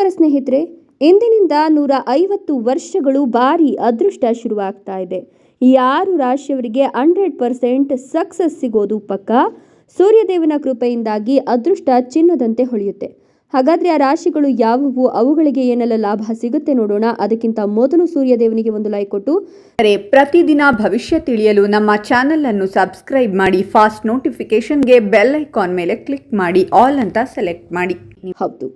ನಮಸ್ಕಾರ ಸ್ನೇಹಿತರೆ ಇಂದಿನಿಂದ ನೂರ ಐವತ್ತು ವರ್ಷಗಳು ಭಾರಿ ಅದೃಷ್ಟ ಶುರುವಾಗ್ತಾ ಇದೆ. ಈ ಆರು ರಾಶಿಯವರಿಗೆ ಹಂಡ್ರೆಡ್ ಪರ್ಸೆಂಟ್ ಸಕ್ಸಸ್ ಸಿಗೋದು ಪಕ್ಕ ಸೂರ್ಯದೇವನ ಕೃಪೆಯಿಂದಾಗಿ ಅದೃಷ್ಟ ಚಿನ್ನದಂತೆ ಹೊಳೆಯುತ್ತೆ. ಹಾಗಾದ್ರೆ ಆ ರಾಶಿಗಳು ಯಾವುವು? ಅವುಗಳಿಗೆ ಏನೆಲ್ಲ ಲಾಭ ಸಿಗುತ್ತೆ ನೋಡೋಣ. ಅದಕ್ಕಿಂತ ಮೊದಲು ಸೂರ್ಯದೇವನಿಗೆ ಒಂದು ಲೈಕ್ ಕೊಟ್ಟು ಅರೆ ಪ್ರತಿದಿನ ಭವಿಷ್ಯ ತಿಳಿಯಲು ನಮ್ಮ ಚಾನೆಲ್ ಅನ್ನು ಸಬ್ಸ್ಕ್ರೈಬ್ ಮಾಡಿ ಫಾಸ್ಟ್ ನೋಟಿಫಿಕೇಶನ್ಗೆ ಬೆಲ್ ಐಕಾನ್ ಮೇಲೆ ಕ್ಲಿಕ್ ಮಾಡಿ ಆಲ್ ಅಂತ ಸೆಲೆಕ್ಟ್ ಮಾಡಿ. ಹೌದು.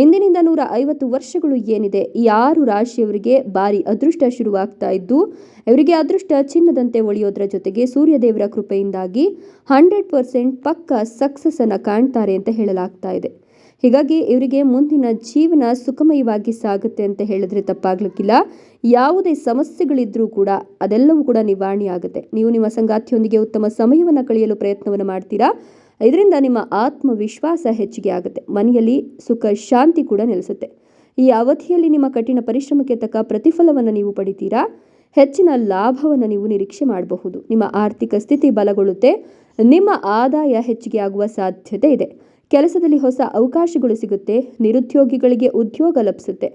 ಇಂದಿನಿಂದ ನೂರ ಐವತ್ತು ವರ್ಷಗಳು ಏನಿದೆ, ಈ ಆರು ರಾಶಿಯವರಿಗೆ ಭಾರಿ ಅದೃಷ್ಟ ಶುರುವಾಗ್ತಾ ಇದ್ದು, ಇವರಿಗೆ ಅದೃಷ್ಟ ಚಿನ್ನದಂತೆ ಒಳಿಯೋದ್ರ ಜೊತೆಗೆ ಸೂರ್ಯದೇವರ ಕೃಪೆಯಿಂದಾಗಿ ಹಂಡ್ರೆಡ್ ಪರ್ಸೆಂಟ್ ಪಕ್ಕ ಸಕ್ಸಸ್ ಅನ್ನ ಕಾಣ್ತಾರೆ ಅಂತ ಹೇಳಲಾಗ್ತಾ ಇದೆ. ಹೀಗಾಗಿ ಇವರಿಗೆ ಮುಂದಿನ ಜೀವನ ಸುಖಮಯವಾಗಿ ಸಾಗುತ್ತೆ ಅಂತ ಹೇಳಿದ್ರೆ ತಪ್ಪಾಗ್ಲಿಕ್ಕಿಲ್ಲ. ಯಾವುದೇ ಸಮಸ್ಯೆಗಳಿದ್ರೂ ಕೂಡ ಅದೆಲ್ಲವೂ ಕೂಡ ನಿವಾರಣೆ ಆಗುತ್ತೆ ನೀವು ನಿಮ್ಮ ಸಂಗಾತಿಯೊಂದಿಗೆ ಉತ್ತಮ ಸಮಯವನ್ನು ಕಳೆಯಲು ಪ್ರಯತ್ನವನ್ನು ಮಾಡ್ತೀರಾ? ಇದರಿಂದ ನಿಮ್ಮ ಆತ್ಮವಿಶ್ವಾಸ ಹೆಚ್ಚಿಗೆ ಆಗುತ್ತೆ. ಮನೆಯಲ್ಲಿ ಸುಖ, ಶಾಂತಿ ಕೂಡ ನೆಲೆಸುತ್ತೆ. ಈ ಅವಧಿಯಲ್ಲಿ ನಿಮ್ಮ ಕಠಿಣ ಪರಿಶ್ರಮಕ್ಕೆ ತಕ್ಕ ಪ್ರತಿಫಲವನ್ನು ನೀವು ಪಡಿತೀರಾ? ಹೆಚ್ಚಿನ ಲಾಭವನ್ನು ನೀವು ನಿರೀಕ್ಷೆ ಮಾಡಬಹುದು. ನಿಮ್ಮ ಆರ್ಥಿಕ ಸ್ಥಿತಿ ಬಲಗೊಳ್ಳುತ್ತೆ. ನಿಮ್ಮ ಆದಾಯ ಹೆಚ್ಚಿಗೆ ಆಗುವ ಸಾಧ್ಯತೆ ಇದೆ. ಕೆಲಸದಲ್ಲಿ ಹೊಸ ಅವಕಾಶಗಳು ಸಿಗುತ್ತೆ. ನಿರುದ್ಯೋಗಿಗಳಿಗೆ ಉದ್ಯೋಗ ಲಭಿಸುತ್ತೆ.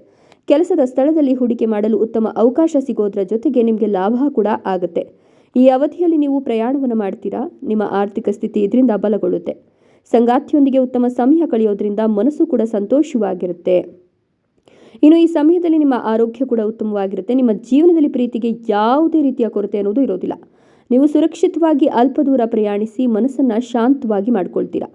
ಕೆಲಸದ ಸ್ಥಳದಲ್ಲಿ ಹೂಡಿಕೆ ಮಾಡಲು ಉತ್ತಮ ಅವಕಾಶ ಸಿಗೋದ್ರ ಜೊತೆಗೆ ನಿಮಗೆ ಲಾಭ ಕೂಡ ಆಗುತ್ತೆ. ಈ ಅವಧಿಯಲ್ಲಿ ನೀವು ಪ್ರಯಾಣವನ್ನು ಮಾಡ್ತೀರಾ? ನಿಮ್ಮ ಆರ್ಥಿಕ ಸ್ಥಿತಿ ಇದರಿಂದ ಬಲಗೊಳ್ಳುತ್ತೆ. ಸಂಗಾತಿಯೊಂದಿಗೆ ಉತ್ತಮ ಸಮಯ ಕಳೆಯೋದ್ರಿಂದ ಮನಸ್ಸು ಕೂಡ ಸಂತೋಷವಾಗಿರುತ್ತೆ. ಇನ್ನು ಈ ಸಮಯದಲ್ಲಿ ನಿಮ್ಮ ಆರೋಗ್ಯ ಕೂಡ ಉತ್ತಮವಾಗಿರುತ್ತೆ. ನಿಮ್ಮ ಜೀವನದಲ್ಲಿ ಪ್ರೀತಿಗೆ ಯಾವುದೇ ರೀತಿಯ ಕೊರತೆ ಅನ್ನೋದು ಇರೋದಿಲ್ಲ. ನೀವು ಸುರಕ್ಷಿತವಾಗಿ ಅಲ್ಪ ದೂರ ಪ್ರಯಾಣಿಸಿ ಮನಸ್ಸನ್ನು ಶಾಂತವಾಗಿ ಮಾಡ್ಕೊಳ್ತೀರಾ?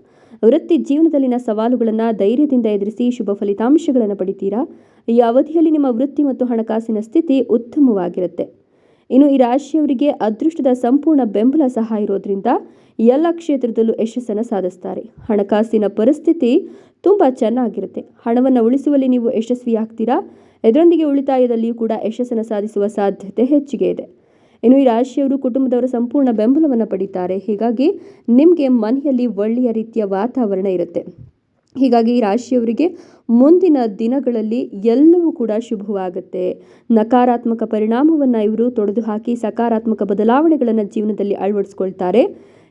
ವೃತ್ತಿ ಜೀವನದಲ್ಲಿನ ಸವಾಲುಗಳನ್ನು ಧೈರ್ಯದಿಂದ ಎದುರಿಸಿ ಶುಭ ಫಲಿತಾಂಶಗಳನ್ನು ಪಡಿತೀರಾ? ಈ ಅವಧಿಯಲ್ಲಿ ನಿಮ್ಮ ವೃತ್ತಿ ಮತ್ತು ಹಣಕಾಸಿನ ಸ್ಥಿತಿ ಉತ್ತಮವಾಗಿರುತ್ತೆ. ಇನ್ನು ಈ ರಾಶಿಯವರಿಗೆ ಅದೃಷ್ಟದ ಸಂಪೂರ್ಣ ಬೆಂಬಲ ಸಹ ಇರೋದ್ರಿಂದ ಎಲ್ಲ ಕ್ಷೇತ್ರದಲ್ಲೂ ಯಶಸ್ಸನ್ನು ಸಾಧಿಸ್ತಾರೆ. ಹಣಕಾಸಿನ ಪರಿಸ್ಥಿತಿ ತುಂಬ ಚೆನ್ನಾಗಿರುತ್ತೆ. ಹಣವನ್ನು ಉಳಿಸುವಲ್ಲಿ ನೀವು ಯಶಸ್ವಿಯಾಗ್ತೀರಾ? ಇದರೊಂದಿಗೆ ಉಳಿತಾಯದಲ್ಲಿಯೂ ಕೂಡ ಯಶಸ್ಸನ್ನು ಸಾಧಿಸುವ ಸಾಧ್ಯತೆ ಹೆಚ್ಚಿಗೆ ಇದೆ. ಇನ್ನು ಈ ರಾಶಿಯವರು ಕುಟುಂಬದವರ ಸಂಪೂರ್ಣ ಬೆಂಬಲವನ್ನು ಪಡೀತಾರೆ. ಹೀಗಾಗಿ ನಿಮಗೆ ಮನೆಯಲ್ಲಿ ಒಳ್ಳೆಯ ರೀತಿಯ ವಾತಾವರಣ ಇರುತ್ತೆ. ಹೀಗಾಗಿ ಈ ರಾಶಿಯವರಿಗೆ ಮುಂದಿನ ದಿನಗಳಲ್ಲಿ ಎಲ್ಲವೂ ಕೂಡ ಶುಭವಾಗುತ್ತೆ. ನಕಾರಾತ್ಮಕ ಪರಿಣಾಮವನ್ನು ಇವರು ತೊಡೆದು ಹಾಕಿ ಸಕಾರಾತ್ಮಕ ಬದಲಾವಣೆಗಳನ್ನು ಜೀವನದಲ್ಲಿ ಅಳವಡಿಸ್ಕೊಳ್ತಾರೆ.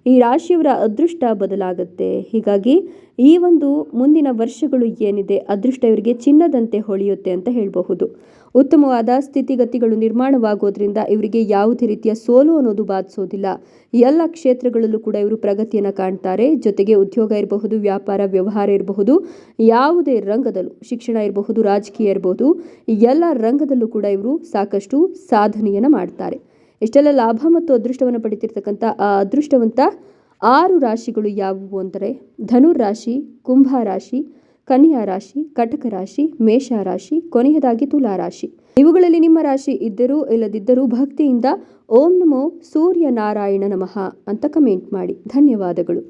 ಈ ರಾಶಿಯವರ ಅದೃಷ್ಟ ಬದಲಾಗುತ್ತೆ. ಹೀಗಾಗಿ ಈ ಒಂದು ಮುಂದಿನ ವರ್ಷಗಳು ಏನಿದೆ, ಅದೃಷ್ಟ ಇವರಿಗೆ ಚಿನ್ನದಂತೆ ಹೊಳೆಯುತ್ತೆ ಅಂತ ಹೇಳಬಹುದು. ಉತ್ತಮವಾದ ಸ್ಥಿತಿಗತಿಗಳು ನಿರ್ಮಾಣವಾಗೋದ್ರಿಂದ ಇವರಿಗೆ ಯಾವುದೇ ರೀತಿಯ ಸೋಲು ಅನ್ನೋದು ಬಾಧಿಸೋದಿಲ್ಲ. ಎಲ್ಲ ಕ್ಷೇತ್ರಗಳಲ್ಲೂ ಕೂಡ ಇವರು ಪ್ರಗತಿಯನ್ನು ಕಾಣ್ತಾರೆ. ಜೊತೆಗೆ ಉದ್ಯೋಗ ಇರಬಹುದು, ವ್ಯಾಪಾರ, ವ್ಯವಹಾರ ಇರಬಹುದು, ಯಾವುದೇ ರಂಗದಲ್ಲೂ ಶಿಕ್ಷಣ ಇರಬಹುದು, ರಾಜಕೀಯ ಇರಬಹುದು ಎಲ್ಲ ರಂಗದಲ್ಲೂ ಕೂಡ ಇವರು ಸಾಕಷ್ಟು ಸಾಧನೆಯನ್ನು ಮಾಡ್ತಾರೆ. ಇಷ್ಟೆಲ್ಲ ಲಾಭ ಮತ್ತು ಅದೃಷ್ಟವನ್ನು ಪಡಿತಿರ್ತಕ್ಕಂಥ ಆ, ಅದೃಷ್ಟವಂತ ಆರು ರಾಶಿಗಳು ಯಾವುವು ಅಂದರೆ ಧನುರ್ ರಾಶಿ ಕುಂಭ ರಾಶಿ ಕನ್ಯಾ ರಾಶಿ ಕಟಕ ರಾಶಿ ಮೇಷ ರಾಶಿ ಕೊನೆಯದಾಗಿ ತುಲಾ ರಾಶಿ ಇವುಗಳಲ್ಲಿ ನಿಮ್ಮ ರಾಶಿ ಇದ್ದರೂ ಇಲ್ಲದಿದ್ದರೂ ಭಕ್ತಿಯಿಂದ ಓಂ ನಮೋ ಸೂರ್ಯ ನಾರಾಯಣ ನಮಃ ಅಂತ ಕಮೆಂಟ್ ಮಾಡಿ. ಧನ್ಯವಾದಗಳು.